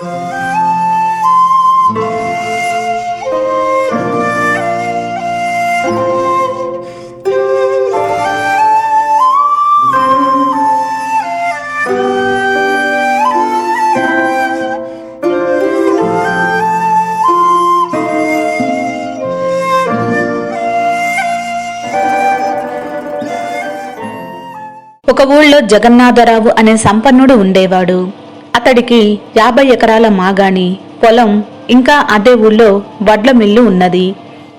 ఒక ఊళ్ళో జగన్నాథరావు అనే సంపన్నుడు ఉండేవాడు. అతడికి యాభై ఎకరాల మాగాణి పొలం ఇంకా అదే ఊళ్ళో వడ్ల మిల్లు ఉన్నది.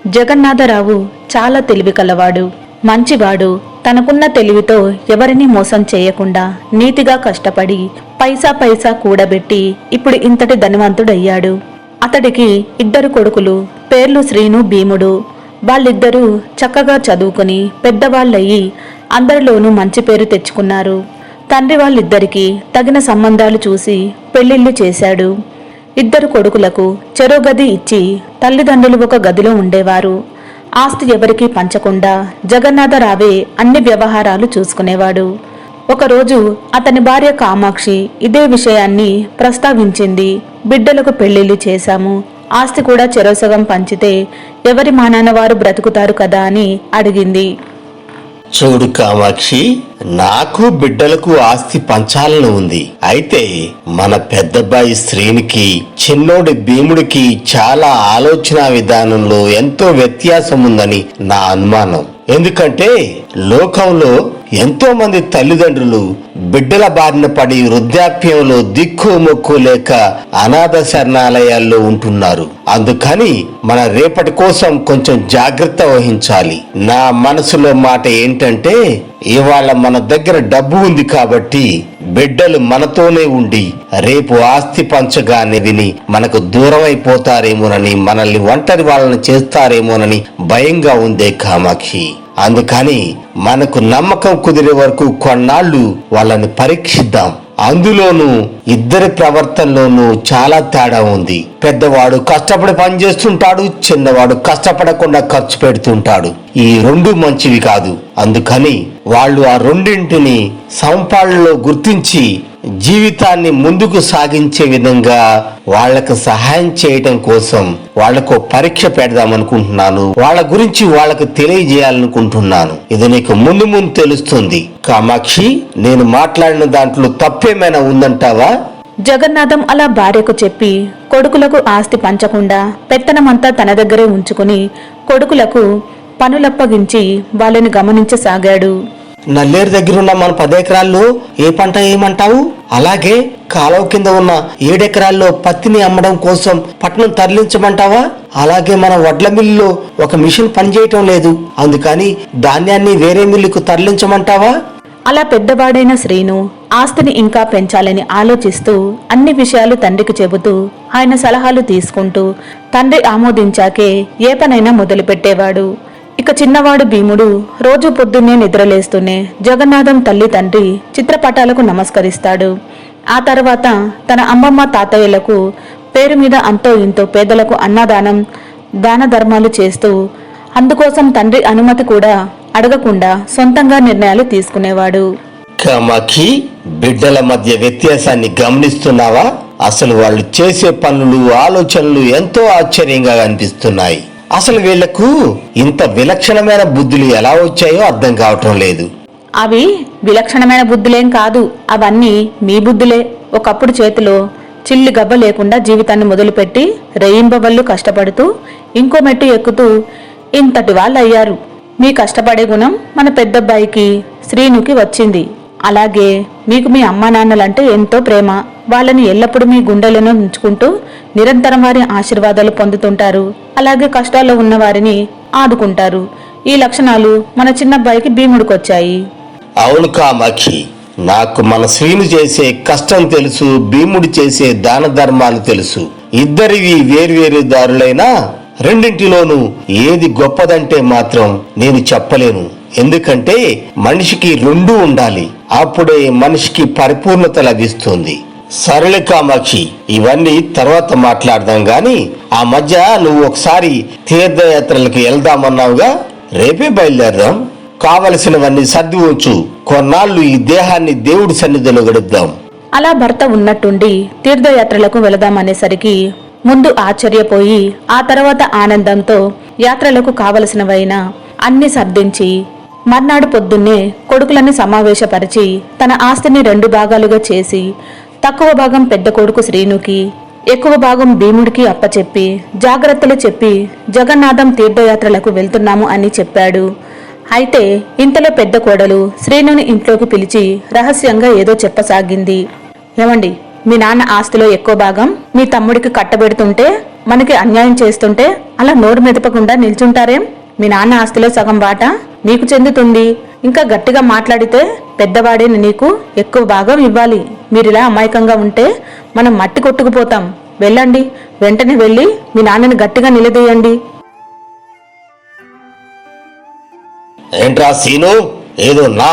జగన్నాథరావు చాలా తెలివి కలవాడు. మంచివాడు తనకున్న తెలివితో ఎవరిని మోసం చేయకుండా నీతిగా కష్టపడి పైసా పైసా కూడబెట్టి ఇప్పుడు ఇంతటి ధనవంతుడయ్యాడు. అతడికి ఇద్దరు కొడుకులు పేర్లు శ్రీను భీముడు. వాళ్ళిద్దరూ చక్కగా చదువుకుని పెద్దవాళ్ళయ్యి అందరిలోనూ మంచి పేరు తెచ్చుకున్నారు. తండ్రి వాళ్ళిద్దరికీ తగిన సంబంధాలు చూసి పెళ్ళిళ్ళు చేశాడు. ఇద్దరు కొడుకులకు చెరో గది ఇచ్చి తల్లిదండ్రులు ఒక గదిలో ఉండేవారు. ఆస్తి ఎవరికీ పంచకుండా జగన్నాథరావే అన్ని వ్యవహారాలు చూసుకునేవాడు. ఒకరోజు అతని భార్య కామాక్షి ఇదే విషయాన్ని ప్రస్తావించింది. బిడ్డలకు పెళ్ళిళ్ళు చేశాము. ఆస్తి కూడా చెరోసగం పంచితే ఎవరి మానాన వారు బ్రతుకుతారు కదా అని అడిగింది. చూడు కామాక్షి నాకు బిడ్డలకు ఆస్తి పంచాలని ఉంది. అయితే మన పెద్దబ్బాయి శ్రీనికి చిన్నోడి భీముడికి చాలా ఆలోచన విధానంలో ఎంతో వ్యత్యాసం ఉందని నా అనుమానం. ఎందుకంటే లోకంలో ఎంతో మంది తల్లిదండ్రులు బిడ్డల బారిన పడి వృద్ధాప్యంలో దిక్కు మొక్కు లేక అనాథ శరణాలయాల్లో ఉంటున్నారు. అందుకని మన రేపటి కోసం కొంచెం జాగ్రత్త వహించాలి. నా మనసులో మాట ఏంటంటే ఇవాళ మన దగ్గర డబ్బు ఉంది కాబట్టి బిడ్డలు మనతోనే ఉండి రేపు ఆస్తి పంచగానే విని మనకు దూరం అయిపోతారేమోనని మనల్ని ఒంటరి వాళ్ళని చేస్తారేమోనని భయంగా ఉందే కామాక్షి. అందుకని మనకు నమ్మకం కుదిరే వరకు కొన్నాళ్ళు వాళ్ళని పరీక్షిద్దాం. అందులోనూ ఇద్దరి ప్రవర్తనలోనూ చాలా తేడా ఉంది. పెద్దవాడు కష్టపడి పని చేస్తుంటాడు చిన్నవాడు కష్టపడకుండా ఖర్చు పెడుతుంటాడు. ఈ రెండు మంచివి కాదు. అందుకని వాళ్ళు ఆ రెండింటిని సంపాళ్ళలో గుర్తించి జీవితాన్ని ముందుకు సాగించే విధంగా వాళ్ళకు సహాయం చేయటం కోసం వాళ్ళకు పరీక్ష పెడదాం అనుకుంటున్నాను. వాళ్ళ గురించి వాళ్ళకు తెలియజేయాలనుకుంటున్నాను. ఇది నీకు ముందు ముందు తెలుస్తుంది. కామాక్షి నేను మాట్లాడిన దాంట్లో తప్పేమైనా ఉందంటావా? జగన్నాథం అలా భార్యకు చెప్పి కొడుకులకు ఆస్తి పంచకుండా పెత్తనమంతా తన దగ్గరే ఉంచుకుని కొడుకులకు పనులప్పగించి వాళ్ళని గమనించసాగాడు. నల్లేరు దగ్గర ఉన్న మన పదెకరాల్లో ఏ పంట ఏమంటావు? అలాగే కాలువ కింద ఉన్న ఏడెకరాల్లో పత్తిని అమ్మడం కోసం పట్నం తరలించమంటావా? అలాగే మన వడ్ల మిల్లులో ఒక మిషన్ పనిచేయటం లేదు. అందుకని ధాన్యాన్ని వేరే మిల్లుకు తరలించమంటావా? అలా పెద్దవాడైన శ్రీను ఆస్తిని ఇంకా పెంచాలని ఆలోచిస్తూ అన్ని విషయాలు తండ్రికి చెబుతూ ఆయన సలహాలు తీసుకుంటూ తండ్రి ఆమోదించాకే ఏ పనైనా మొదలుపెట్టేవాడు. ఇక చిన్నవాడు భీముడు రోజు పొద్దున్నే నిద్రలేస్తూనే జగన్నాథం తల్లి తండ్రి చిత్రపటాలకు నమస్కరిస్తాడు. ఆ తర్వాత తన అమ్మమ్మ తాతయ్యలకు పేరు మీద అంతో ఇంతో పేదలకు అన్నదానం దాన ధర్మాలు చేస్తూ అందుకోసం తండ్రి అనుమతి కూడా అడగకుండా సొంతంగా నిర్ణయాలు తీసుకునేవాడు. కమకి బిడ్డల మధ్య వ్యత్యాసాన్ని గమనిస్తున్నావా? అసలు వాళ్ళు చేసే పనులు ఆలోచనలు ఎంతో ఆశ్చర్యంగా అనిపిస్తున్నాయి. అసలు వీళ్ళకు ఇంత విలక్షణమైన బుద్ధులు ఎలా వచ్చాయో అర్థం కావటం లేదు. అవి విలక్షణమైన బుద్ధులేం కాదు. అవన్నీ మీ బుద్ధులే. ఒకప్పుడు చేతిలో చిల్లి గబ్బ లేకుండా జీవితాన్ని మొదలుపెట్టి రెయింబవళ్ళు కష్టపడుతూ ఇంకో మెట్టు ఎక్కుతూ ఇంతటి వాళ్ళు అయ్యారు మీ కష్టపడే గుణం మన పెద్దబ్బాయికి శ్రీనుకి వచ్చింది. అలాగే మీకు మీ అమ్మా నాన్నలంటే ఎంతో ప్రేమ. వాళ్ళని ఎల్లప్పుడూ మీ గుండెలను ఉంచుకుంటూ నిరంతరం వారి ఆశీర్వాదాలు పొందుతుంటారు. అలాగే కష్టాల్లో ఉన్న వారిని ఆదుకుంటారు. ఈ లక్షణాలు మన చిన్నబ్బాయికి భీముడికొచ్చాయి. అవును కామాక్షి నాకు మన శ్రీను చేసే కష్టం తెలుసు భీముడు చేసే దాన ధర్మాలు తెలుసు. ఇద్దరివి వేర్వేరు దారులైనా రెండింటిలోనూ ఏది గొప్పదంటే మాత్రం నేను చెప్పలేను. ఎందుకంటే మనిషికి రెండూ ఉండాలి. అప్పుడే మనిషికి పరిపూర్ణత లభిస్తుంది. సరళ కామాక్షి ఇవన్నీ తర్వాత మాట్లాడదాం గాని ఆ మధ్య నువ్వు ఒకసారి తీర్థయాత్రలకు వెళ్దామన్నావుగా రేపే బయలుదేరదాం. కావలసినవన్నీ సర్ది ఉంచు కొన్నాళ్ళు ఈ దేహాన్ని దేవుడి సన్నిధిలో గడుపుదాం. అలా భర్త ఉన్నట్టుండి తీర్థయాత్రలకు వెళదామనేసరికి ముందు ఆశ్చర్యపోయి ఆ తర్వాత ఆనందంతో యాత్రలకు కావలసినవైన అన్ని సర్దించి మర్నాడు పొద్దున్నే కొడుకులని సమావేశపరిచి తన ఆస్తిని రెండు భాగాలుగా చేసి తక్కువ భాగం పెద్ద కొడుకు శ్రీనుకి ఎక్కువ భాగం భీముడికి అప్పచెప్పి జాగ్రత్తలు చెప్పి జగన్నాథం తీర్థయాత్రలకు వెళ్తున్నాము అని చెప్పాడు. అయితే ఇంతలో పెద్ద కోడలు శ్రీనుని ఇంట్లోకి పిలిచి రహస్యంగా ఏదో చెప్పసాగింది. ఏమండి మీ నాన్న ఆస్తిలో ఎక్కువ భాగం మీ తమ్ముడికి కట్టబెడుతుంటే మనకి అన్యాయం చేస్తుంటే అలా నోరు మెదపకుండా నిల్చుంటారేం? మీ నాన్న ఆస్తిలో సగం వాటా నీకు చెందుతుంది. ఇంకా గట్టిగా మాట్లాడితే పెద్దవాడేని నీకు ఎక్కువ భాగం ఇవ్వాలి. మీరిలా అమాయకంగా ఉంటే మనం మట్టి కొట్టుకుపోతాం. వెళ్ళండి. వెంటనే వెళ్ళి మీ నాన్నని గట్టిగా నిలదీయండి. ఏంట్రా సీను? ఏదో నా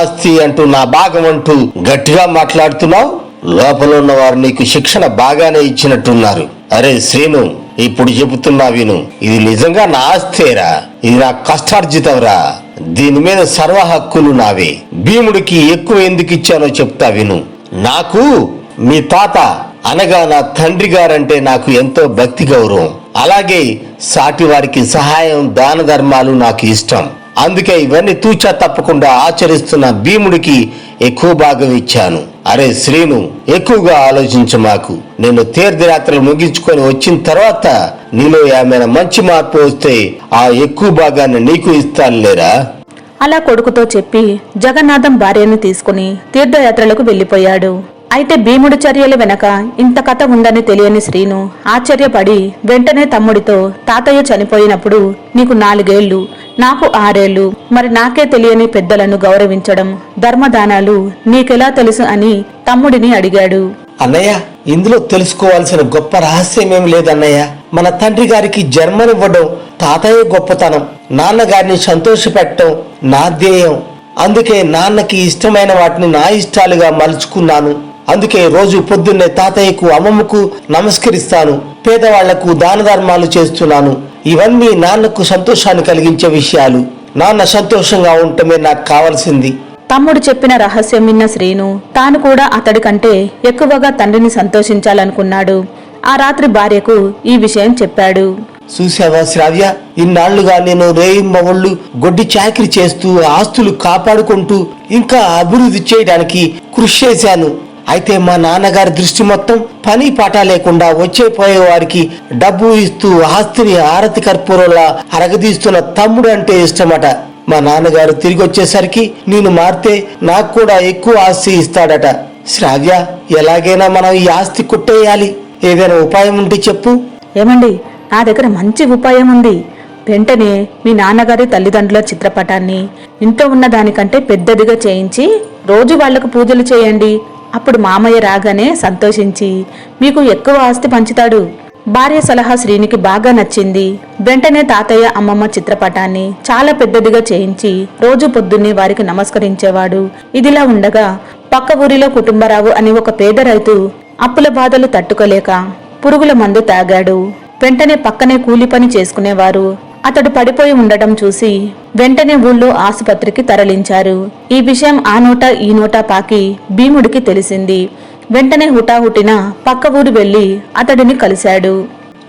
ఆస్తి అంటూ నా భాగం అంటూ గట్టిగా మాట్లాడుతున్నావు? లోపల ఉన్న వారు నీకు శిక్షణ బాగానే ఇచ్చినట్టున్నారు. అరే శ్రీను ఇప్పుడు చెబుతున్నా విను. ఇది నిజంగా నా ఆస్తేరా ఇది నా కష్టార్జితంరా దీని మీద సర్వ హక్కులు నావే. భీముడికి ఎక్కువ ఎందుకు ఇచ్చానో చెప్తా విను. నాకు మీ తాత అనగా నా తండ్రి గారంటే నాకు ఎంతో భక్తి గౌరవం. అలాగే సాటి వారికి సహాయం దాన ధర్మాలు నాకు ఇష్టం. అందుకే ఇవన్నీ తూచా తప్పకుండా ఆచరిస్తున్న భీముడికి ఎక్కువ భాగం ఇచ్చాను. అరే శ్రీను ఎక్కువగా ఆలోచించు మాకు. నేను తీర్థయాత్రలు ముగించుకొని వచ్చిన తర్వాత నీలో ఏమైనా మంచి మార్పు వస్తే ఆ ఎక్కువ భాగాన్ని నీకు ఇస్తాను లేరా అలా కొడుకుతో చెప్పి జగన్నాథం భార్యను తీసుకుని తీర్థయాత్రలకు వెళ్ళిపోయాడు అయితే భీముడి చర్యల వెనక ఇంత కథ ఉందని తెలియని శ్రీను ఆశ్చర్యపడి వెంటనే తమ్ముడితో తాతయ్య చనిపోయినప్పుడు నీకు నాలుగేళ్ళు నాకు ఆరేళ్ళు మరి నాకే తెలియని పెద్దలను గౌరవించడం ధర్మదానాలు నీకెలా తెలుసు అని తమ్ముడిని అడిగాడు. అన్నయ్య ఇందులో తెలుసుకోవాల్సిన గొప్ప రహస్యం ఏమి లేదన్నయ్య? మన తండ్రి గారికి జన్మనివ్వడం తాతయ్య గొప్పతనం నాన్నగారిని సంతోషపెట్టడం నా ధ్యేయం. అందుకే నాన్నకి ఇష్టమైన వాటిని నా ఇష్టాలుగా మలుచుకున్నాను. అందుకే రోజు పొద్దున్నే తాతయ్యకు అమ్మమ్మకు నమస్కరిస్తాను. పేదవాళ్ళకు దాన ధర్మాలు చేస్తున్నాను. ఇవన్నీ నాన్నకు సంతోషాన్ని కలిగించే విషయాలు. నాన్న సంతోషంగా ఉండటమే నాకు కావాల్సింది. తమ్ముడు చెప్పిన రహస్యం విన్న శ్రీను తాను కూడా అతడి కంటే ఎక్కువగా తండ్రిని సంతోషించాలనుకున్నాడు. ఆ రాత్రి భార్యకు ఈ విషయం చెప్పాడు. చూసావా శ్రావ్య? ఇన్నాళ్ళుగా నేను రేయింబవళ్ళు గొడ్డి చాకరీ చేస్తూ ఆస్తులు కాపాడుకుంటూ ఇంకా అభివృద్ధి చేయడానికి కృషి చేశాను. అయితే మా నాన్నగారి దృష్టి మొత్తం పని పాట లేకుండా వచ్చే పోయే వారికి డబ్బు ఇస్తూ ఆస్తిని ఆరతి కర్పూరంలా అరగదీస్తున్న తమ్ముడు అంటే ఇష్టమట. మా నాన్నగారు తిరిగి వచ్చేసరికి నేను మారితే నాకు కూడా ఎక్కువ ఆస్తి ఇస్తాడట. శ్రావ్య ఎలాగైనా మనం ఈ ఆస్తి కొట్టేయాలి. ఏదైనా ఉపాయం ఉంటే చెప్పు. ఏమండి నా దగ్గర మంచి ఉపాయం ఉంది. వెంటనే మీ నాన్నగారి తల్లిదండ్రుల చిత్రపటాన్ని ఇంట్లో ఉన్న దానికంటే పెద్దదిగా చేయించి రోజు వాళ్ళకు పూజలు చేయండి. అప్పుడు మామయ్య రాగానే సంతోషించి మీకు ఎక్కువ ఆస్తి పంచుతాడు. భార్య సలహా శ్రీనికి బాగా నచ్చింది. వెంటనే తాతయ్య అమ్మమ్మ చిత్రపటాన్ని చాలా పెద్దదిగా చేయించి రోజు పొద్దున్నే వారికి నమస్కరించేవాడు. ఇదిలా ఉండగా పక్క ఊరిలో కుటుంబరావు అని ఒక పేద రైతు అప్పుల బాధలు తట్టుకోలేక పురుగుల మందు తాగాడు. వెంటనే పక్కనే కూలి పని చేసుకునేవారు. అతడు పడిపోయి ఉండటం చూసి వెంటనే ఊళ్ళో ఆసుపత్రికి తరలించారు. ఈ విషయం ఆ నోట ఈ నోటా పాకి భీముడికి తెలిసింది. వెంటనే హుటాహుటిన పక్క ఊరు వెళ్ళి అతడిని కలిశాడు.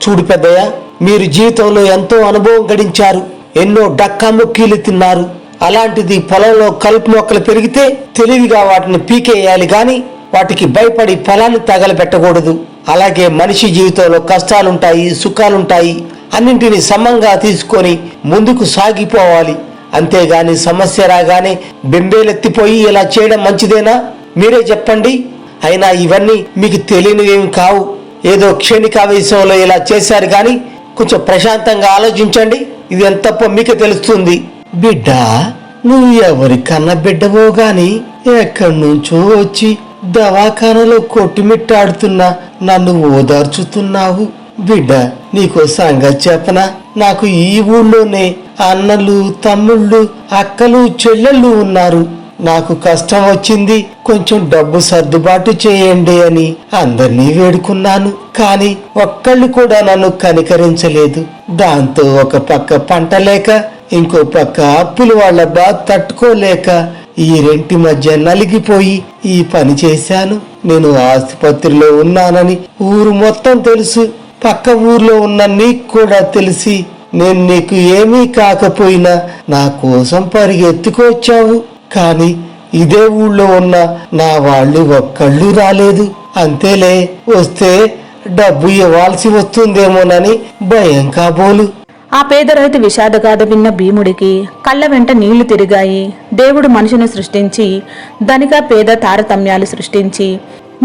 చూడు పెద్దయ్య మీరు జీవితంలో ఎంతో అనుభవం గడించారు. ఎన్నో డక్కాముక్కీలు తిన్నారు. అలాంటిది పొలంలో కలుపు మొక్కలు పెరిగితే తెలివిగా వాటిని పీకేయాలి గాని వాటికి భయపడి పొలాన్ని తగలబెట్టకూడదు. అలాగే మనిషి జీవితంలో కష్టాలుంటాయి సుఖాలుంటాయి. అన్నింటిని సమంగా తీసుకొని ముందుకు సాగిపోవాలి. అంతేగాని సమస్య రాగానే బెంబేలెత్తిపోయి ఇలా చేయడం మంచిదేనా? మీరే చెప్పండి. అయినా ఇవన్నీ మీకు తెలియనివేమి కావు. ఏదో క్షణికావేశంలో ఇలా చేశారు కానీ కొంచెం ప్రశాంతంగా ఆలోచించండి. ఇది ఎంత మీకు తెలుస్తుంది. బిడ్డ నువ్వు ఎవరి కన్న బిడ్డవో గాని ఎక్కడి నుంచో వచ్చి దవాఖానలో కొట్టుమిట్టాడుతున్నా నన్ను ఓదార్చుతున్నావు. బిడ్డ నీకో సంగతి చెప్పనా? నాకు ఈ ఊళ్ళోనే అన్నలు తమ్ముళ్ళు అక్కలు చెల్లెళ్ళు ఉన్నారు. నాకు కష్టం వచ్చింది కొంచెం డబ్బు సర్దుబాటు చేయండి అని అందరినీ వేడుకున్నాను. కానీ ఒక్కళ్ళు కూడా నన్ను కనికరించలేదు. దాంతో ఒక పక్క పంట లేక ఇంకో పక్క అప్పులు వాళ్ళ బాధ తట్టుకోలేక ఈ రెంటి మధ్య నలిగిపోయి ఈ పని చేశాను. నేను ఆసుపత్రిలో ఉన్నానని ఊరు మొత్తం తెలుసు. పక్క ఊర్లో ఉన్న నీకు కూడా తెలిసి నేను నీకు ఏమీ కాకపోయినా నా కోసం పరిగెత్తుకొచ్చావు కానీ ఇదే ఊళ్ళో ఉన్న నా వాళ్ళు ఒక్కళ్ళు రాలేదు. అంతేలే వస్తే డబ్బు ఇవ్వాల్సి వస్తుందేమోనని భయం కాబోలు. ఆ పేద రైతు విషాదగాథ విన్న భీముడికి కళ్ళ వెంట నీళ్ళు తిరిగాయి. దేవుడు మనుషును సృష్టించి ధనిక పేద తారతమ్యాలు సృష్టించి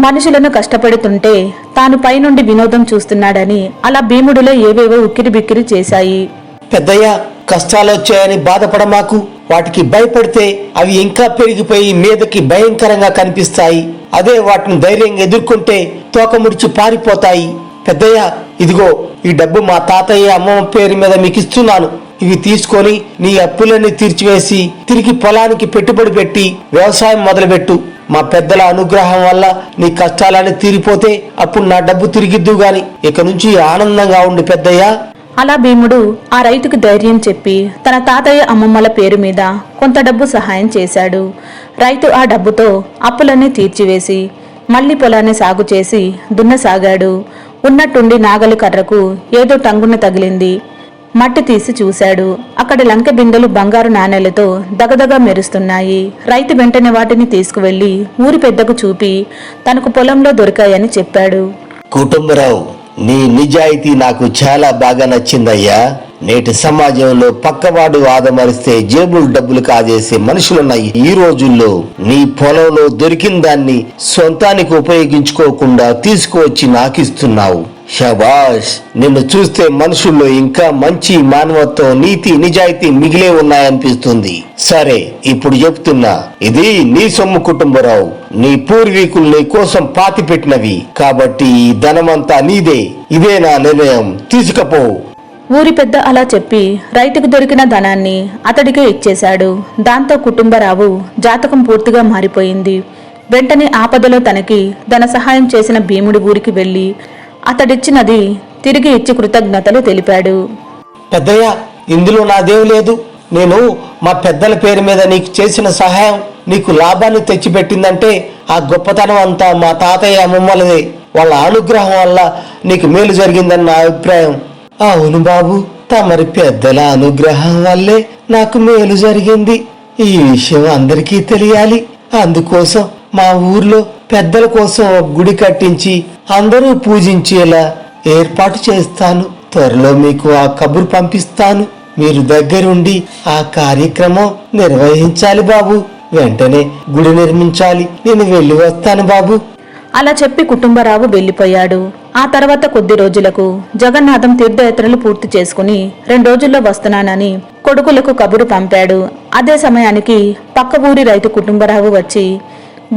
మనుషులను కష్టపెడుతుంటే తాను పైనుండి వినోదం చూస్తున్నాడని అలా భీముడిలో ఏవేవో ఉక్కిరి బిక్కిరి చేశాయి. పెద్దయ్య కష్టాలు వచ్చాయని బాధపడమాకు. వాటికి భయపడితే అవి ఇంకా పెరిగిపోయి మీదకి భయంకరంగా కనిపిస్తాయి. అదే వాటిని ధైర్యంగా ఎదుర్కొంటే తోక ముడిచి పారిపోతాయి. పెద్దయ్య ఇదిగో ఈ డబ్బు మా తాతయ్య అమ్మమ్మ పేరు మీద మీకు ఇస్తున్నాను. ఇవి తీసుకొని నీ అప్పులన్నీ తీర్చివేసి తిరిగి పొలానికి పెట్టుబడి పెట్టి వ్యవసాయం మొదలుపెట్టు. మా పెద్దల అనుగ్రహం వల్ల నీ కష్టాలన్నీ తీరిపోతే అప్పుడు నా డబ్బు తిరిగిద్దు గాని ఇక నుంచి ఆనందంగా ఉండు పెద్దయ్య. అలా భీముడు ఆ రైతుకు ధైర్యం చెప్పి తన తాతయ్య అమ్మమ్మల పేరు మీద కొంత డబ్బు సహాయం చేశాడు. రైతు ఆ డబ్బుతో అప్పులన్నీ తీర్చివేసి మళ్ళీ పొలాన్ని సాగు చేసి దున్నసాగాడు ఉన్నట్టుండి నాగలి కర్రకు ఏదో టంగున తగిలింది. మట్టి తీసి చూశాడు. అక్కడ లంక బిందెలు బంగారు నాణేలతో దగదగా మెరుస్తున్నాయి. రైతు వెంటనే వాటిని తీసుకువెళ్ళి ఊరి పెద్దకు చూపి తనకు పొలంలో దొరికాయని చెప్పాడు. కుటుంబరావు నీ నిజాయితీ నాకు చాలా బాగా నచ్చిందయ్యా. నేటి సమాజంలో పక్కవాడు ఆదమరిస్తే జేబులు డబ్బులు కాజేసే మనుషులున్నాయి. ఈ రోజుల్లో నీ పొలంలో దొరికిన దాన్ని సొంతానికి ఉపయోగించుకోకుండా తీసుకువచ్చి నాకిస్తున్నావు. షబాష్ నిన్ను చూస్తే మనుషుల్లో ఇంకా మంచి మానవత్వం నీతి నిజాయితీ మిగిలే ఉన్నాయనిపిస్తుంది. సరే ఇప్పుడు చెప్తున్నా. ఇది నీ సొమ్ము కుటుంబరావు. నీ పూర్వీకులు నీ కోసం పాతి పెట్టినవి కాబట్టి ఈ ధనమంతా నీదే. ఇదే నా నిర్ణయం. తీసుకపోవు ఊరి పెద్ద అలా చెప్పి రైతుకు దొరికిన ధనాన్ని అతడికే ఇచ్చేశాడు. దాంతో కుటుంబరావు జాతకం పూర్తిగా మారిపోయింది. వెంటనే ఆపదలో తనకి ధన సహాయం చేసిన భీముడి ఊరికి వెళ్ళి అతడిచ్చినది తిరిగి ఇచ్చి కృతజ్ఞతలు తెలిపాడు. పెద్దయ్య ఇందులో నాదేం లేదు. నేను మా పెద్దల పేరు మీద నీకు చేసిన సహాయం నీకు లాభాన్ని తెచ్చిపెట్టిందంటే ఆ గొప్పతనం అంతా మా తాతయ్య అమ్మమ్మలదే వాళ్ళ అనుగ్రహం వల్ల నీకు మేలు జరిగిందని నా అభిప్రాయం. అవును బాబు తమరి పెద్దల అనుగ్రహం వల్లే నాకు మేలు జరిగింది. ఈ విషయం అందరికీ తెలియాలి. అందుకోసం మా ఊర్లో పెద్దల కోసం ఒక గుడి కట్టించి అందరూ పూజించేలా ఏర్పాటు చేస్తాను. త్వరలో మీకు ఆ కబురు పంపిస్తాను. మీరు దగ్గరుండి ఆ కార్యక్రమం నిర్వహించాలి బాబు. వెంటనే గుడి నిర్మించాలి. నేను వెళ్ళి వస్తాను బాబు. అలా చెప్పి కుటుంబరావు వెళ్ళిపోయాడు. ఆ తర్వాత కొద్ది రోజులకు జగన్నాథం తీర్థయాత్రలు పూర్తి చేసుకుని రెండు రోజుల్లో వస్తున్నానని కొడుకులకు కబురు పంపాడు. అదే సమయానికి పక్క ఊరి రైతు కుటుంబరావు వచ్చి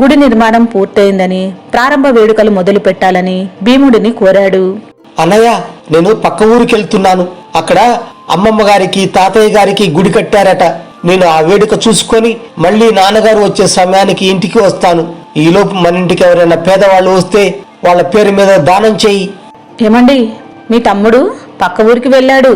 గుడి నిర్మాణం పూర్తయిందని ప్రారంభ వేడుకలు మొదలు పెట్టాలని భీముడిని కోరాడు. అన్నయ్య నేను పక్క ఊరికి వెళ్తున్నాను అక్కడ అమ్మమ్మ గారికి తాతయ్య గారికి గుడి కట్టారట. నేను ఆ వేడుక చూసుకొని మళ్ళీ నాన్నగారు వచ్చే సమయానికి ఇంటికి వస్తాను. ఈలోపు మన ఇంటికి ఎవరైనా పేదవాళ్ళు వస్తే వాళ్ళ పేరు మీద దానం చేయి. ఏమండి మీ తమ్ముడు పక్క ఊరికి వెళ్ళాడు.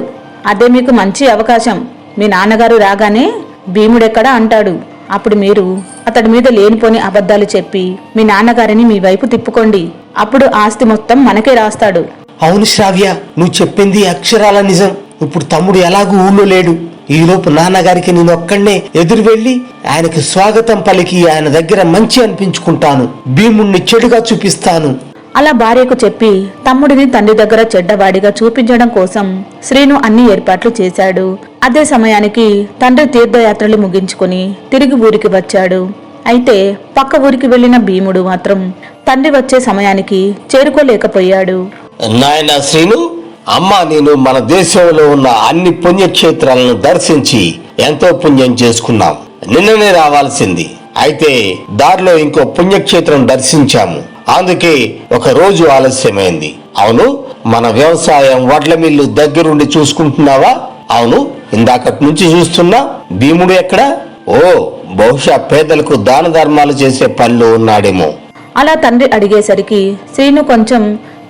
అదే మీకు మంచి అవకాశం. మీ నాన్నగారు రాగానే భీముడెక్కడా అంటాడు. అప్పుడు మీరు అతడి మీద లేనిపోని అబద్ధాలు చెప్పి మీ నాన్నగారిని మీ వైపు తిప్పుకోండి. అప్పుడు ఆస్తి మొత్తం మనకే రాస్తాడు. అవును శ్రావ్య నువ్వు చెప్పింది అక్షరాల నిజం. ఇప్పుడు తమ్ముడు ఎలాగూ ఊళ్ళో లేడు. ఈలోపు నాన్నగారికి నేను ఒక్కడే ఎదురు వెళ్ళి ఆయనకి స్వాగతం పలికి ఆయన దగ్గర మంచి అనిపించుకుంటాను. భీముణ్ణి చెడుగా చూపిస్తాను. అలా భార్యకు చెప్పి తమ్ముడిని తండ్రి దగ్గర చెడ్డవాడిగా చూపించడం కోసం శ్రీను అన్ని ఏర్పాట్లు చేశాడు. అదే సమయానికి తండ్రి తీర్థయాత్రలు ముగించుకుని తిరిగి ఊరికి వచ్చాడు. అయితే పక్క ఊరికి వెళ్ళిన భీముడు మాత్రం తండ్రి వచ్చే సమయానికి చేరుకోలేకపోయాడు. నాయన శ్రీను అమ్మ నేను మన దేశంలో ఉన్న అన్ని పుణ్యక్షేత్రాలను దర్శించి ఎంతో పుణ్యం చేసుకున్నాం. నిన్ననే రావాల్సింది. అయితే దారిలో ఇంకో పుణ్యక్షేత్రం దర్శించాము. అందుకే ఒక రోజు ఆలస్యమైంది. అవును మన వ్యవసాయం వడ్ల మిల్లు దగ్గరుండి చూసుకుంటున్నావా? అవును ఇందాకటి నుంచి చూస్తున్నా. భీముడు ఎక్కడ? ఓ బహుశా పేదలకు దాన ధర్మాలు చేసే పనిలో ఉన్నాడేమో. అలా తండ్రి అడిగేసరికి శ్రీను కొంచెం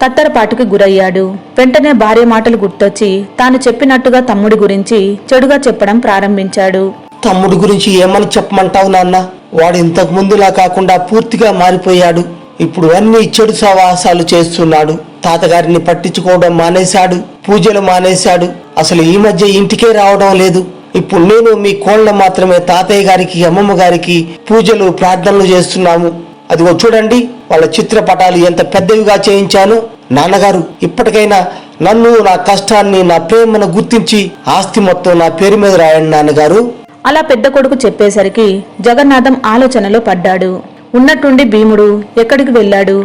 తత్తరపాటుకి గురయ్యాడు. వెంటనే భార్య మాటలు గుర్తొచ్చి తాను చెప్పినట్టుగా తమ్ముడి గురించి చెడుగా చెప్పడం ప్రారంభించాడు. తమ్ముడు గురించి ఏమని చెప్పమంటావు నాన్న? వాడు ఇంతకు ముందులా కాకుండా పూర్తిగా మారిపోయాడు. ఇప్పుడు అన్ని చెడు సవాసాలు చేస్తున్నాడు. తాతగారిని పట్టించుకోవడం మానేశాడు. పూజలు మానేశాడు. అసలు ఈ మధ్య ఇంటికే రావడం లేదు. ఇప్పుడు నేను మీ కోళ్ళ మాత్రమే తాతయ్య గారికి అమ్మమ్మ గారికి పూజలు ప్రార్థనలు చేస్తున్నాము. అదిగో చూడండి వాళ్ళ చిత్రపటాలు ఎంత పెద్దవిగా చేయించాను. నాన్నగారు ఇప్పటికైనా నన్ను నా కష్టాన్ని నా ప్రేమను గుర్తించి ఆస్తి మొత్తం నా పేరు మీద రాయండి నాన్నగారు. అలా పెద్ద కొడుకు చెప్పేసరికి జగన్నాథం ఆలోచనలో పడ్డాడు. ఉన్నట్టుండి భీముడు ఎక్కడికి వెళ్ళాడు?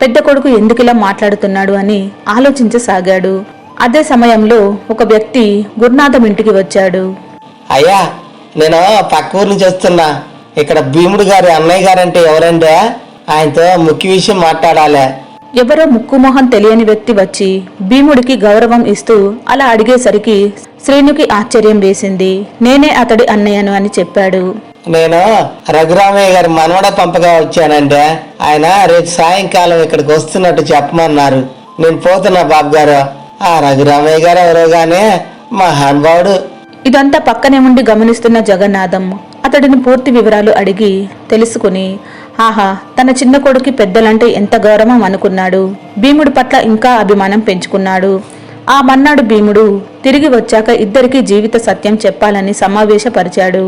పెద్ద కొడుకు ఎందుకిలా మాట్లాడుతున్నాడు అని ఆలోచించసాగాడు. అదే సమయంలో ఒక వ్యక్తి గురునాథం ఇంటికి వచ్చాడు. అయ్యా నేను పక్క ఊరు నుంచి వస్తున్నా. ఇక్కడ భీముడు గారి అన్నయ్య గారంటే ఎవరంటే ఆయనతో ముఖ్య విషయం మాట్లాడాలి. ఎవరో ముక్కుమొహం తెలియని వ్యక్తి వచ్చి భీముడికి గౌరవం ఇస్తూ అలా అడిగేసరికి శ్రీనుకి ఆశ్చర్యం వేసింది. నేనే అతడి అన్నయ్యను అని చెప్పాడు. నేను రఘురామయ్య గారి మనవడ పంపగా వచ్చానంటే ఆయన రేపు సాయంకాలం ఇక్కడికి వస్తున్నట్టు చెప్పమన్నారు. నేను పోతున్నా బాబు గారు. ఆ రఘురామయ్య గారు ఎవరో గానే మహానుభావుడు ఇదంతా పక్కనే ఉండి గమనిస్తున్న జగన్నాథం అతడిని పూర్తి వివరాలు అడిగి తెలుసుకుని ఆహా తన చిన్న కొడుకి పెద్దలంటే ఎంత గౌరవం అనుకున్నాడు. భీముడి పట్ల ఇంకా అభిమానం పెంచుకున్నాడు. ఆ మన్నాడు భీముడు తిరిగి వచ్చాక ఇద్దరికీ జీవిత సత్యం చెప్పాలని సమావేశపరిచాడు.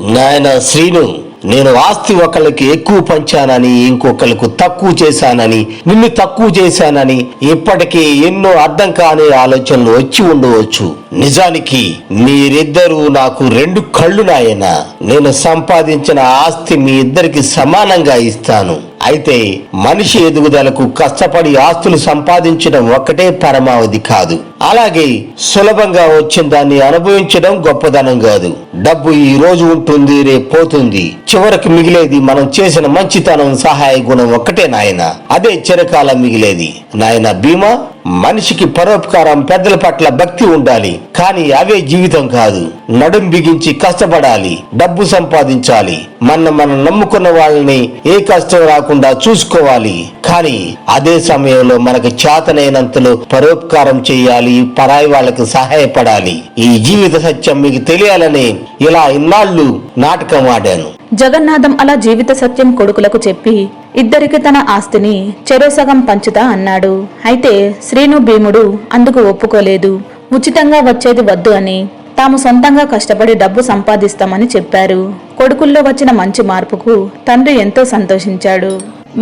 నాయన శ్రీను నేను ఆస్తి ఒకళ్ళకి ఎక్కువ పంచానని ఇంకొకళ్ళకు తక్కువ చేశానని నిన్ను తక్కువ చేశానని ఇప్పటికీ ఎన్నో అర్థం కాని ఆలోచనలు వచ్చి ఉండవచ్చు. నిజానికి మీరిద్దరూ నాకు రెండు కళ్ళు నాయన. నేను సంపాదించిన ఆస్తి మీ ఇద్దరికి సమానంగా ఇస్తాను. అయితే మనిషి ఎదుగుదలకు కష్టపడి ఆస్తులు సంపాదించడం ఒక్కటే పరమావధి కాదు. అలాగే సులభంగా వచ్చిన దాన్ని అనుభవించడం గొప్పదనం కాదు. డబ్బు ఈ రోజు ఉంటుంది రేపు పోతుంది. చివరకు మిగిలేది మనం చేసిన మంచితనం సహాయ గుణం ఒక్కటే నాయన. అదే చిరకాలం మిగిలేది. నాయన భీమా? మనిషికి పరోపకారం పెద్దల పట్ల భక్తి ఉండాలి కానీ అవే జీవితం కాదు. నడుం బిగించి కష్టపడాలి డబ్బు సంపాదించాలి. మన మనం నమ్ముకున్న వాళ్ళని ఏ కష్టం రాకుండా చూసుకోవాలి. కానీ అదే సమయంలో మనకు చేతనైనంతలో పరోపకారం చేయాలి పరాయి వాళ్ళకి సహాయపడాలి. ఈ జీవిత సత్యం మీకు తెలియాలని ఇలా ఇన్నాళ్ళు నాటకం ఆడాను. జగన్నాథం అలా జీవిత సత్యం కొడుకులకు చెప్పి ఇద్దరికి తన ఆస్తిని చెరోసగం పంచుతా అన్నాడు. అయితే శ్రీను భీముడు అందుకు ఒప్పుకోలేదు. ఉచితంగా వచ్చేది వద్దు అని తాము సొంతంగా కష్టపడి డబ్బు సంపాదిస్తామని చెప్పారు. కొడుకుల్లో వచ్చిన మంచి మార్పుకు తండ్రి ఎంతో సంతోషించాడు.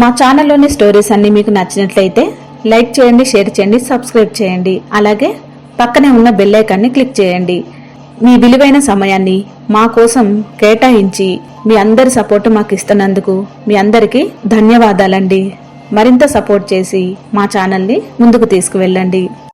మా ఛానల్లోని స్టోరీస్ అన్ని మీకు నచ్చినట్లయితే లైక్ చేయండి షేర్ చేయండి సబ్స్క్రైబ్ చేయండి. అలాగే పక్కనే ఉన్న బెల్లైకాన్ని క్లిక్ చేయండి. మీ విలువైన సమయాన్ని మా కోసం కేటాయించి మీ అందరి సపోర్ట్ మాకు ఇస్తున్నందుకు మీ అందరికీ ధన్యవాదాలండి. మరింత సపోర్ట్ చేసి మా ఛానల్ని ముందుకు తీసుకువెళ్ళండి.